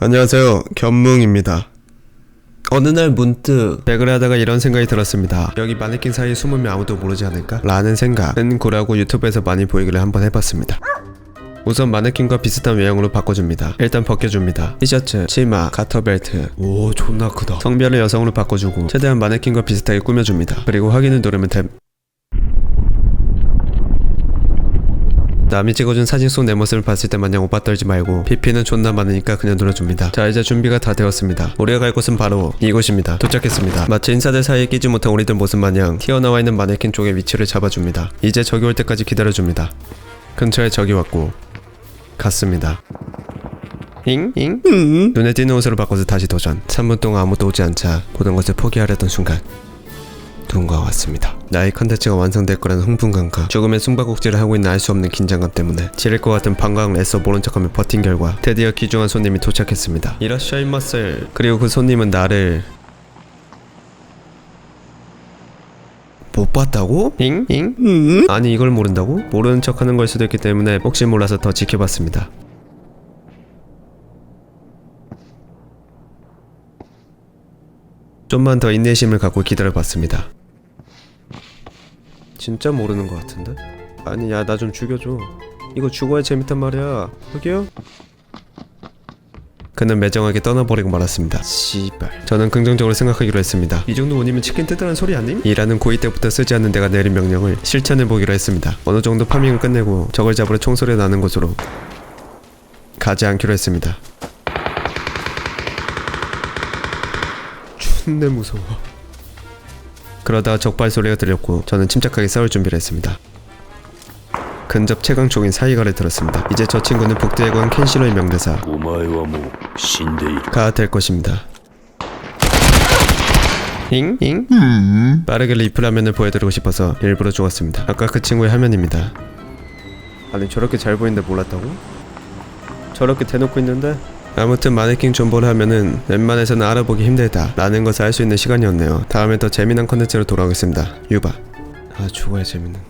안녕하세요. 견뭉입니다. 어느 날 문득 백을 하다가 이런 생각이 들었습니다. 여기 마네킹 사이에 숨으면 아무도 모르지 않을까? 라는 생각은 고라고 유튜브에서 많이 보이길래 한번 해봤습니다. 우선 마네킹과 비슷한 외형으로 바꿔줍니다. 일단 벗겨줍니다. 티셔츠, 치마, 가터벨트. 오 존나 크다. 성별을 여성으로 바꿔주고 최대한 마네킹과 비슷하게 꾸며줍니다. 그리고 확인을 누르면 됨. 남이 찍어준 사진 속 내 모습을 봤을 때 마냥 오빠 떨지 말고 PP는 존나 많으니까 그냥 눌러줍니다. 자 이제 준비가 다 되었습니다. 우리가 갈 곳은 바로 이곳입니다. 도착했습니다. 마치 인사들 사이에 끼지 못한 우리들 모습 마냥 튀어나와 있는 마네킹 쪽에 위치를 잡아줍니다. 이제 저기 올 때까지 기다려줍니다. 근처에 적이 왔고 갔습니다. 잉? 잉? 눈에 띄는 옷으로 바꿔서 다시 도전 3분 동안 아무도 오지 않자 모든 것을 포기하려던 순간 누군가가 왔습니다. 나의 컨텐츠가 완성될 거라는 흥분감과 조금의 숨바꼭질을 하고 있는 알 수 없는 긴장감 때문에 지릴 것 같은 방광을 애써 모른 척하며 버틴 결과 드디어 귀중한 손님이 도착했습니다. 이라샤이 마셀 그리고 그 손님은 나를 못 봤다고? 잉? 잉? 아니 이걸 모른다고? 모르는 척하는 걸 수도 있기 때문에 혹시 몰라서 더 지켜봤습니다. 좀만 더 인내심을 갖고 기다려봤습니다. 진짜 모르는 것 같은데? 아니 야 나 좀 죽여줘. 이거 죽어야 재밌단 말이야. 여기요? 그는 매정하게 떠나버리고 말았습니다. 씨발. 저는 긍정적으로 생각하기로 했습니다. 이 정도 운이면 치킨 뜯으라는 소리 아님? 일하는 고이 때부터 쓰지 않는 내가 내린 명령을 실천해보기로 했습니다. 어느 정도 파밍을 끝내고 적을 잡으러 총소리 나는 곳으로 가지 않기로 했습니다. 존내 무서워. 그러다 적발 소리가 들렸고 저는 침착하게 싸울 준비를 했습니다. 근접 최강총인 사이가를 들었습니다. 이제 저 친구는 북대해군 켄시로의 명대사 가 될 것입니다. 잉? 잉? 예. 빠르게 리플 화면을 보여드리고 싶어서 일부러 죽었습니다. 아까 그 친구의 화면입니다. 아니 저렇게 잘 보이는데 몰랐다고? 저렇게 대놓고 있는데 아무튼 마네킹 존버를 하면은 웬만해서는 알아보기 힘들다 라는 것을 알 수 있는 시간이었네요. 다음에 더 재미난 컨텐츠로 돌아오겠습니다. 유바. 아 죽어야 재밌는데.